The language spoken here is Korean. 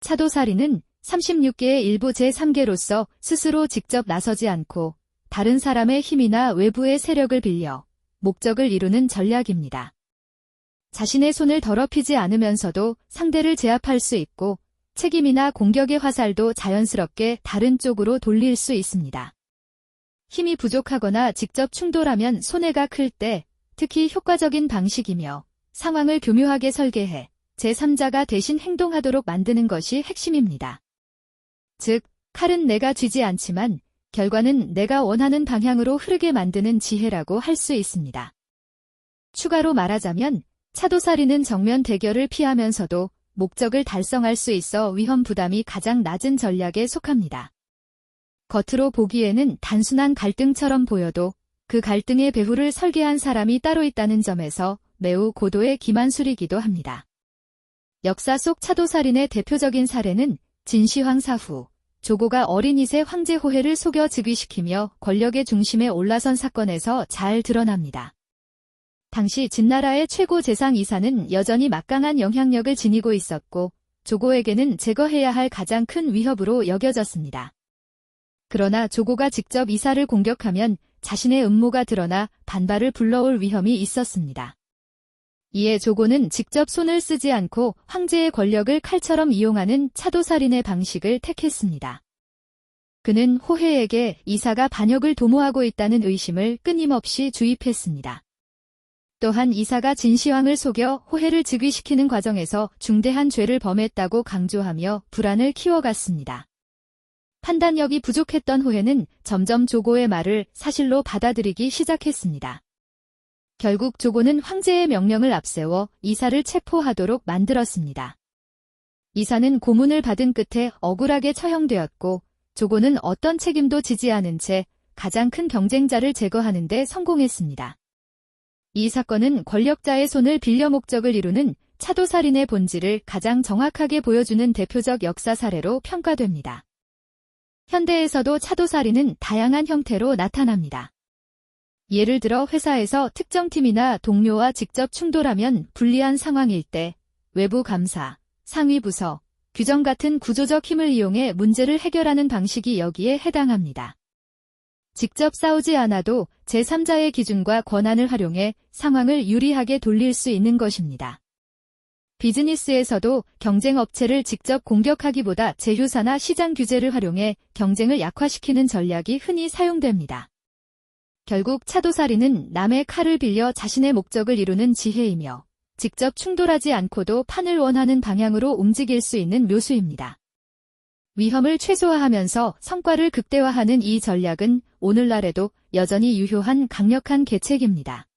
차도살인은 36개의 일부 제3계로서 스스로 직접 나서지 않고 다른 사람의 힘이나 외부의 세력을 빌려 목적을 이루는 전략입니다. 자신의 손을 더럽히지 않으면서도 상대를 제압할 수 있고 책임이나 공격의 화살도 자연스럽게 다른 쪽으로 돌릴 수 있습니다. 힘이 부족하거나 직접 충돌하면 손해가 클 때 특히 효과적인 방식이며 상황을 교묘하게 설계해 제3자가 대신 행동하도록 만드는 것이 핵심입니다. 즉, 칼은 내가 쥐지 않지만 결과는 내가 원하는 방향으로 흐르게 만드는 지혜라고 할 수 있습니다. 추가로 말하자면 차도살이는 정면 대결을 피하면서도 목적을 달성할 수 있어 위험 부담이 가장 낮은 전략에 속합니다. 겉으로 보기에는 단순한 갈등처럼 보여도 그 갈등의 배후를 설계한 사람이 따로 있다는 점에서 매우 고도의 기만술이기도 합니다. 역사 속 차도살인의 대표적인 사례는 진시황 사후, 조고가 어린이세 황제 호해를 속여 즉위시키며 권력의 중심에 올라선 사건에서 잘 드러납니다. 당시 진나라의 최고 재상 이사는 여전히 막강한 영향력을 지니고 있었고 조고에게는 제거해야 할 가장 큰 위협으로 여겨졌습니다. 그러나 조고가 직접 이사를 공격하면 자신의 음모가 드러나 반발을 불러올 위험이 있었습니다. 이에 조고는 직접 손을 쓰지 않고 황제의 권력을 칼처럼 이용하는 차도살인의 방식을 택했습니다. 그는 호해에게 이사가 반역을 도모하고 있다는 의심을 끊임없이 주입했습니다. 또한 이사가 진시황을 속여 호해를 즉위시키는 과정에서 중대한 죄를 범했다고 강조하며 불안을 키워갔습니다. 판단력이 부족했던 호해는 점점 조고의 말을 사실로 받아들이기 시작했습니다. 결국 조고는 황제의 명령을 앞세워 이사를 체포하도록 만들었습니다. 이사는 고문을 받은 끝에 억울하게 처형되었고 조고는 어떤 책임도 지지 않은 채 가장 큰 경쟁자를 제거하는 데 성공했습니다. 이 사건은 권력자의 손을 빌려 목적을 이루는 차도살인의 본질을 가장 정확하게 보여주는 대표적 역사 사례로 평가됩니다. 현대에서도 차도살인은 다양한 형태로 나타납니다. 예를 들어 회사에서 특정 팀이나 동료와 직접 충돌하면 불리한 상황일 때 외부 감사, 상위 부서, 규정 같은 구조적 힘을 이용해 문제를 해결하는 방식이 여기에 해당합니다. 직접 싸우지 않아도 제3자의 기준과 권한을 활용해 상황을 유리하게 돌릴 수 있는 것입니다. 비즈니스에서도 경쟁 업체를 직접 공격하기보다 제휴사나 시장 규제를 활용해 경쟁을 약화시키는 전략이 흔히 사용됩니다. 결국 차도살이는 남의 칼을 빌려 자신의 목적을 이루는 지혜이며 직접 충돌하지 않고도 판을 원하는 방향으로 움직일 수 있는 묘수입니다. 위험을 최소화하면서 성과를 극대화하는 이 전략은 오늘날에도 여전히 유효한 강력한 계책입니다.